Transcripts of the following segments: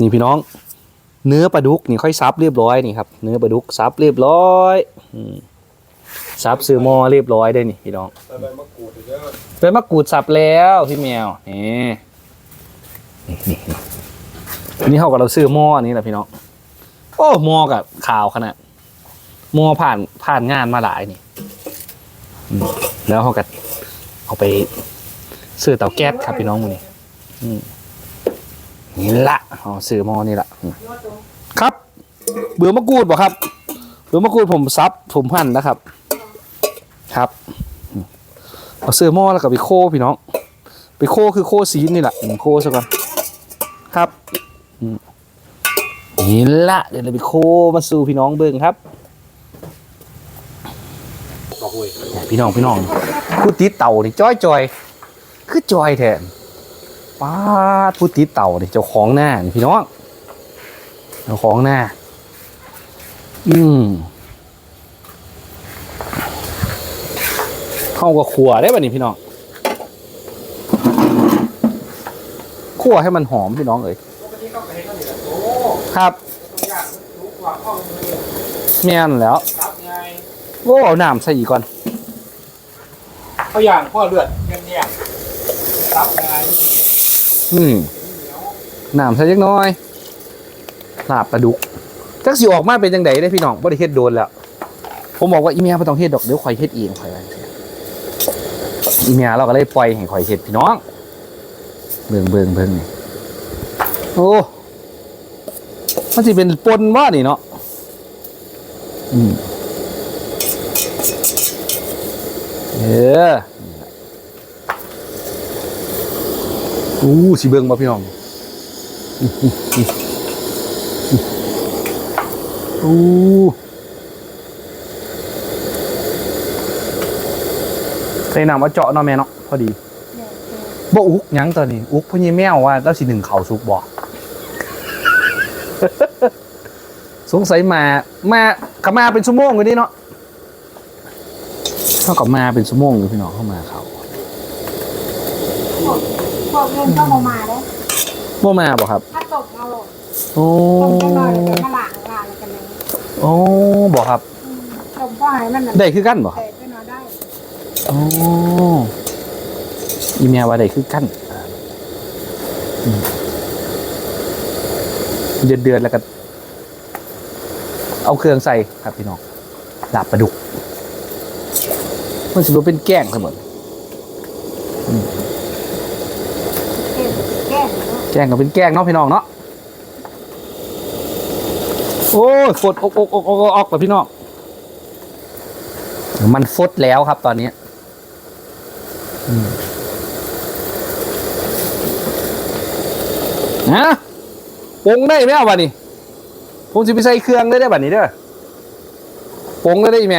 นี่พี่น้อง เนื้อปลาดุกนี่ค่อยซับเรียบร้อยนี่ครับเนื้อปลาดุกซับเรียบร้อยอซับซื้อมอเรียบร้อยได้นี่พี่น้องเป็นมะกรูดสับแล้วพี่แมวนี่นี่นี่นี่ากับเราซื้อมอนี้แหละพี่น้องโอ้มอกับข่าวขนาดมอผ่านผ่านงานมาหลายนี่แล้วเขาก็เอาไปซื้อเตาแก๊สครับพี่น้องมือนี้อืม นี่ละเอาซื้อหม้อนี่ละอืมครับ เบื่อมะกรูดบ่ครับ เบื่อมะกรูดผมซับผมหั่นนะครับ ครับเอาเสื้อหม้อแล้วก็ไปโคพี่น้อง ไปโคคือโคซีนนี่แหละอืมโคซะก่อนครับอืมนี่ละเดี๋ยวเราไปโคมาสู่พี่น้องเบิ่งครับบอกเว้ยเนี่ยพี่น้องพี่น้องผู้ติดเต่านี่จ้อยจอยคือจอยแทน ป้าดผู้ติดเต่าเนี่เจ้าของหน้านี่พี่น้องเจ้าของหน้า อืมเข้ากับขัวได้ป่ะนี่พี่น้องขั่วให้มันหอมพี่น้องเอ้ยปกติเนเขาอยู่แล้วโอ้ครับย่างรู้กว่าข้องมือแม่นแล้วรับไงโอ้น้ำใส่อีกก่อนเขาย่างข้อเลือดเงี้ยรับไง นียวน้ำใส่เล็กน้อยลาบปลาดุกจักสิออกมาเป็นจังไดได้พี่น้องบ่ได้เฮ็ดโดนแล้ว ผมบอกว่าอีเมียบ่ต้องเฮ็ดดอกเดี๋ยวข่อยเฮ็ดเองข่อยว่าอีเมียเราก็เลยปล่อยให้ข่อยเฮ็ดพี่น้อง เบิ่งเบิ่งเบิ่งนี่โอ้มันสิเป็นปนว่านี่เนาะอืมเออ อู้สิเบิ่งบ่พี่น้องอู้ใส่น้ำมาเจาะเนาะแม่เนาะพอดีบ่อุกยังตอนนี้ อุกพ่อยี่แมวว่าแล้วสิหนึ่งเขาสุกบ่สงสัยมามากับมาเป็นชั่วโมงอยู่นี่เนาะเท่ากับมาเป็นชั่วโมงอยู่พี่น้องเข้ามาเขา พวกพวกเงินก็มามาแล้วบ่มาบ่ครับ ถ้าตกมาหลดโอ้ต้มจะหน่อยเดี๋ยวมาหลางลาแล้วกันเลยโอ้บ่ครับอืมต้มก็ให้มันน่ะได้คือกันบ่ครับ เตะไปนอนได้โอ้อีเมียว่าได้คือกันอืมเดือดเดือดๆแล้วก็ เอาเครื่องใส่ครับพี่น้องลาบปลาดุก มันจะเป็นแกล้งเสมอแก้แก้เนาะแกล้งก็เป็นแกงเนาะพี่น้องเนาะโอ้ยฟดอกอกอกอกอกกับพี่น้องมันฟดแล้วครับตอนนี้ฮะปงได้ไหมเอาบัดนี้ผมจะไปใส่เครื่องได้ได้บัดนี้เด้อปงได้ได้ไหม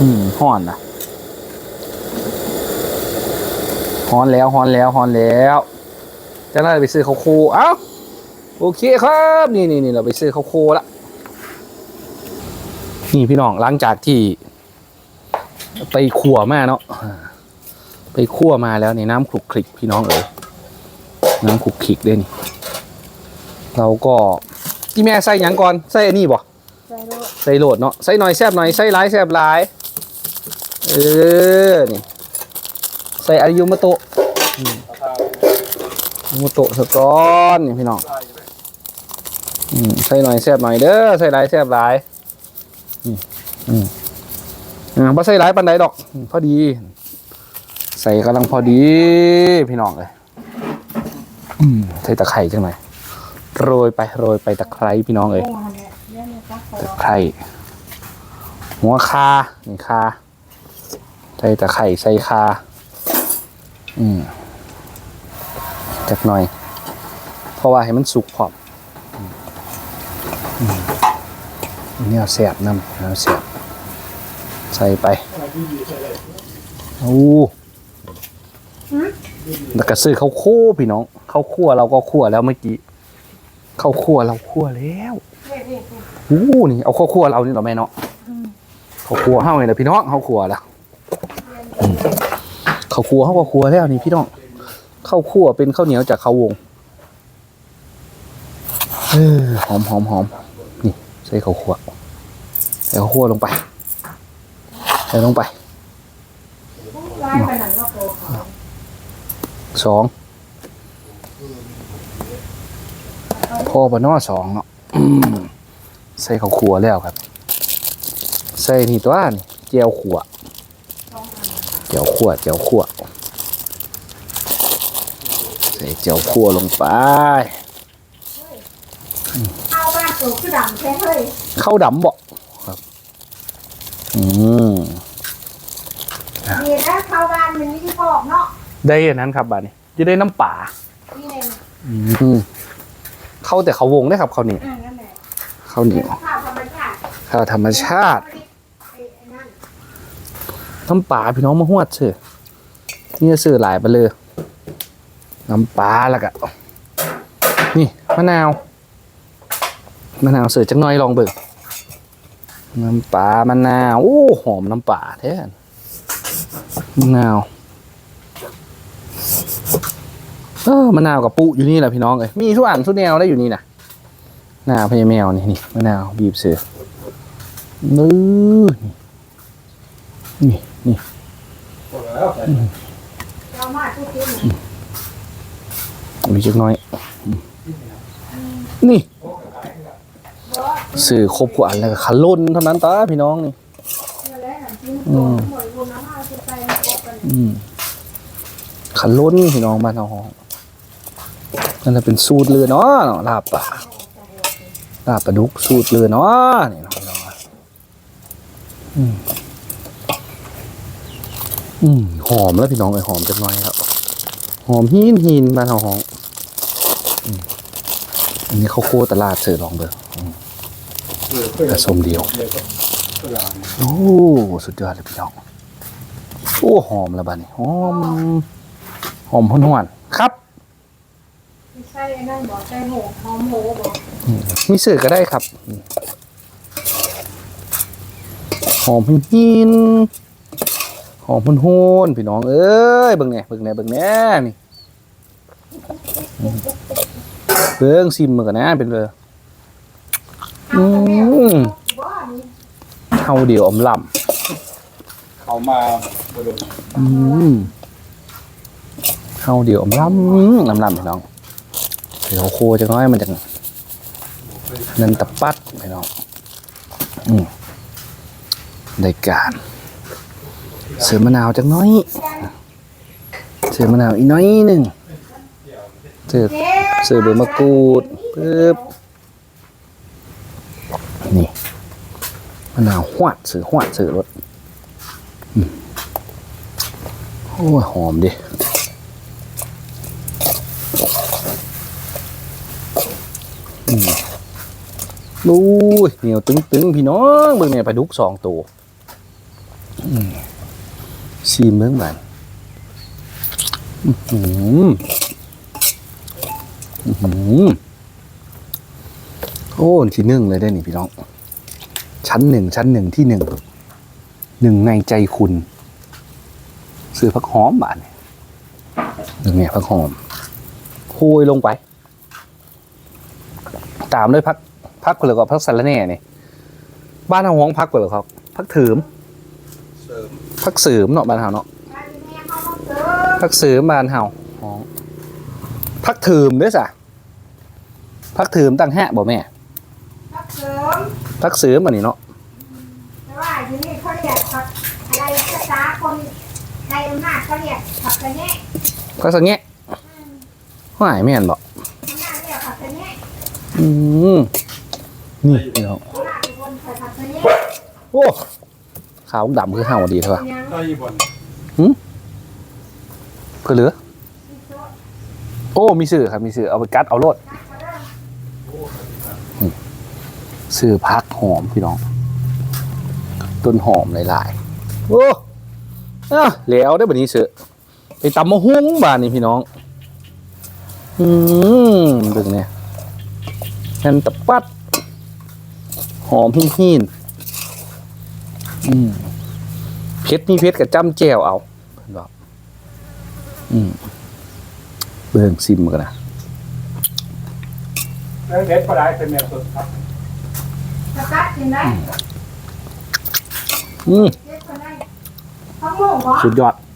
อืมห่อนนะ ฮอนแล้วฮอนแล้วฮอนแล้วจะน่าจะไปซื้อข้าวโคเอ้าโอเคครับ นี่นี่นี่เราไปซื้อข้าวโคละนี่พี่น้องหลังจากที่ ไปขั่วมาเนาะอ่าไปคั่วมาแล้วนี่น้ำคลุกคลิกพี่น้องเอ๋ยน้ำคลุกคลิกด้วยนี่เราก็ที่แม่ใส่หยังก่อนใส่อันนี้บ่ใส่โลดใส่โหลดเนาะใส่หน่อยแซบหน่อยใส่หลายแซบหลาย เออนี่ ใส่อายุมะโตะราคาอายุมะโตะสะก้อนนี่พี่น้องใส่หน่อยแซ่บหน่อยเด้อใส่หลายแซ่บหลายอืมอ่าบ่ใส่หลายปานใดดอก พอดี ใส่กำลังพอดี พี่น้องเลยอืมใส่ตะไคร้จังหน่อยโรยไปโรยไปตะไคร้พี่น้องเอ้ยตะไคร้หัวคานี่คาใส่ตะไคร้ใส่คา อืมจักหน่อย เพราะว่าให้มันสุกพร้อมเนี่ยเสียบน้ำเนี่ยเสียบใส่ไปโอ้แล้วก็ซื้อข้าวโค้พี่น้องข้าวคั่วเราก็คั่วแล้วเมื่อกี้ข้าวคั่วเราคั่วแล้วเว้ยเว้ยเว้ยโอ้นี่เอาข้าวคั่วเรานี่เหรอแม่เนาะข้าวคั่วเฮาเลยนะพี่น้องข้าวคั่วแล้ว ข้าวคั่วเฮาก็คั่วแล้วนี่พี่น้องข้าวคั่วเป็นข้าวเหนียวจากข้าววงเออหอมหอมหอมนี่ใส่ข้าวคั่วใส่ข้าวคั่วลงไปใส่ลงไปลายไปหนังก็โตเขาสองพ่อบนอสองเนาะอืมใส่ข้าวคั่วแล้วครับ ใส่นี่ตัวนี่เจียวขั่ว เจียวขั่วเจียวขั่วใส่เจียวขั่วลงไปเอาบ้านตัวคือดำแท้เฮ้ยข้าวดำบ่ครับ อืมนี่นะเข้าบ้านมันไม่ได้พอกเนาะได้อันนั้นครับบาดนี้จะได้น้ำป่านี่เองอืมเข้าแต่เขาวงได้ครับเขาวเหนียวอ่านั่นแหละข้าวเหนียวข้าวธรรมชาติ ข้าวธรรมชาติ ไอ้ไอ้นั่น น้ำปลาพี่น้องมาหวดเสือนี่จะซื้อหลายไปเลย น้ำปลาแล้วก็นี่มะนาวมะนาวเสือจังน้อยลองเบิ่งน้ำปลามะนาวโอ้หอมน้ำปลาแท้มะนาวเออมะนาวกับปุอยู่นี่แหละพี่น้องเอ้ยมีทุกอันทุกแนวได้อยู่นี่นะมะนาพญาแมวนี่นี่มะนาวบีบเสือนื้อนี่ นี่เรามาทุกทีมีจักน้อย นี่สื่อครบกว่าอันแล้วก็ขันล้นเท่านั้นตาพี่น้องนี่อาไปใส่ในโต๊ะกันอืมขันล้นพี่น้องบ้านเราห้องนั่นแหละเป็นสูตรเรือเนาะลาบปลาลาบปลาดุกสูตรเรือเนาะนี่เนาะพี่น้องอืม อืมหอมแล้วพี่น้องไอ้ยหอมจักหน่อยครับ หอมหินหินบ้านเราห้องอืมอันนี้ข้าวโคตรตลาดเสือลองเบอร์กระสมเดียว โอ้ สุดยอดเลยพี่น้อง โอ้หอมแล้วบ้านี้หอม หอมหวนหวนๆครับไม่ใช่ไอ้นั่นบอกใส่หมูหอมหมูบอกมีสื่อก็ได้ครับ หอมหิน หอมหุนหุนๆพี่น้องเอ้ยเบิ่งเนี่ยเบิ่งเนี่ยเบิ่งเนี่ยนี่อืมเบิ่งซิมมือกันนะเป็นเลยเอาแต่แม่อืมว่านี่เฮาเดียวอมลเขามาบริำอืมเฮาเดียวอมลำลำลำพี่น้องเดี๋ยวโคจะน้อยมันจะนันตะปัดพี่น้องอืมได้การ เสือมะนาวจังน้อย เสือมะนาวอีกน้อยหนึ่งเสือเจ๊เสือใบมะกรูดปึ๊บนี่มะนาวหวดเสือหวดเสือรสโอ้ยหอมดิอืมดูเหนียวตึงๆ พี่น้องเบิ่งเนี่ยปลาดุกสองตัวอืม ซีมเบิ่งบานอื้อหืออือหือโอ้ที่หนึ่งเลยได้นี่พี่น้อง ชั้นหนึ่งชั้นหนึ่งที่หนึ่งหนึ่งในใจคุณซื้อผักหอมบานเนี่ยหนึ่งเนี่ยผักหอมโคุยลงไป ตามด้วยพักพักเปลือกกับพักสารแน่เนี่ยบ้านเราห้องพักเปลือกครับพักถืมเสริม พักเสริมเนาะบ้านเฮาเนาะไปแม่เขาต้องเจอพักเสริมบ้านเฮาห้องพักถืมด้วยสะพักถืมตั้งแฮะบ่แม่พักเสริมพักเสริมอันนี้เนาะแต่ว่าที่นี่เขาเรียกผักอะไรภาษาคนในอำนาจเขาเรียกผักกระแยะพักสังแงะหายแม่นบ่อำนาจเรียกผักกระแยะอืมนี่พี่น้องอำนาจเป็นคนใส่ผักกระแยะโอ้ ขาวดำคือเฮาดีเถอะวะยังใต้บนเพื่อเหลือมีโซ่โอ้ มีสื่อครับ มีสื่อเอาไปกัดเอาโลดกัดเขาเริ่มสื่อพักหอมพี่น้อง ต้นหอมหลายๆ โอ้อะแล้วได้แบบนี้เสือไปตำมะฮุ้งบ้านนี่พี่น้อง อืมดึงเนี่ยนั่นตะปัด หอมหินหินๆ อืมเพชรนี่เพชรกับจ้ำแจวเอาเพิ่นบอกอืมเบิ่งซิมกันนะเรื่องเด็ดก็ได้เป็นแนวสุดครับสกัดกินได้อืมเด็ดคนได้ข้าวหมูเหรอสุดยอดเ